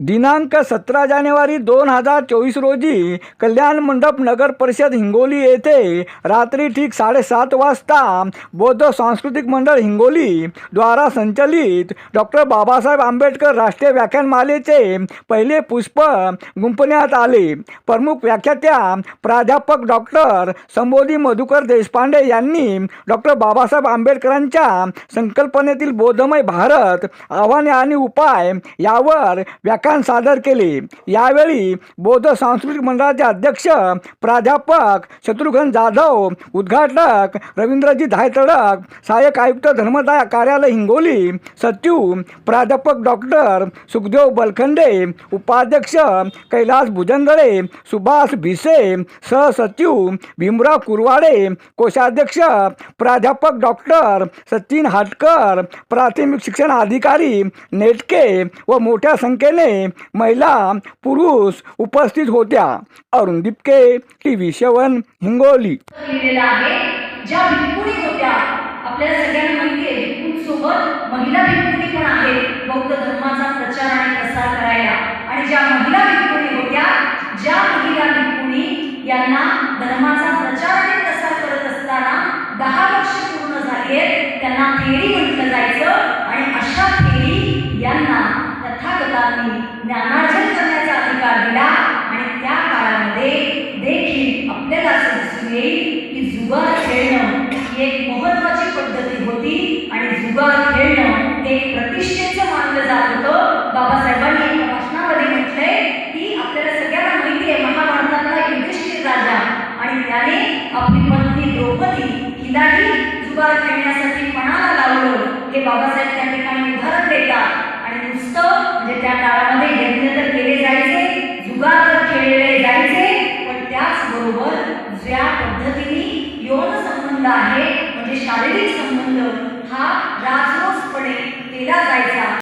दिनांक सतरा जानेवारी दोन हजार चोवीस रोजी कल्याण मंडप नगर परिषद हिंगोली येथे रात्री ठीक साडेसात वाजता बौद्ध सांस्कृतिक मंडळ हिंगोली द्वारा संचलित डॉक्टर बाबासाहेब आंबेडकर राष्ट्रीय व्याख्यानमालेचे पहिले पुष्प गुंपण्यात आले. प्रमुख व्याख्यात्या प्राध्यापक डॉक्टर संबोधी मधुकर देशपांडे यांनी डॉक्टर बाबासाहेब आंबेडकरांच्या संकल्पनेतील बौद्धमय भारत आव्हाने आणि उपाय यावर व्याख्या व्याख्यान सादर केले. यावेळी बौद्ध सांस्कृतिक मंडळाचे अध्यक्ष प्राध्यापक शत्रुघ्न जाधव उद्घाटक रवींद्रजी धायतडक सहाय्यक आयुक्त धर्मदाय कार्यालय हिंगोली सचिव प्राध्यापक डॉक्टर सुखदेव बलखंडे उपाध्यक्ष कैलास भुजंगळे सुभाष भिसे सहसचिव भीमराव कुरवाडे कोषाध्यक्ष प्राध्यापक डॉक्टर सचिन हाटकर प्राथमिक शिक्षण अधिकारी नेटके व मोठ्या संख्येने महिला पुरुष उपस्थित होत्या. Arun Dipke TV seven Hingoli. ज्या होत्या सगळ्यांना माहिती आहे महिला भिक्खुणी पण आहेत. बौद्ध धर्माचा प्रचार आणि प्रसार करायला. आणि ज्या महिला भिक्खुणी होत्या ज्या महिला भिक्खुणी यांना धर्माचा प्रचार आणि प्रसार करत असताना दहा वर्ष पूर्ण झाली आहेत त्यांना फेरी म्हटलं जायचं. आणि अशा फेरी यांना मुलांनी ज्ञानार्जन करण्याचा अधिकार दिला आणि त्या काळामध्ये देखील आपल्याला असं दिसून येईल की जुगार खेळणं ही एक महत्वाची पद्धती होती आणि जुगार खेळणं हे प्रतिष्ठेचं मानलं जात होतं. बाबासाहेबांनी एका भाषणामध्ये म्हटलंय की आपल्याला सगळ्यांना माहिती आहे महाभारतातला युधिष्ठिर राजा आणि त्याने आपली पत्नी द्रौपदी हिलाही जुगार खेळण्यासाठी पणाला लावलं हे बाबासाहेब त्या ठिकाणी उदाहरण देतात आणि नुसतं म्हणजे त्या काळामध्ये यज्ञ तर केले जायचे जुगार तर खेळले जायचे पण त्याचबरोबर ज्या पद्धतीने यौन संबंध आहे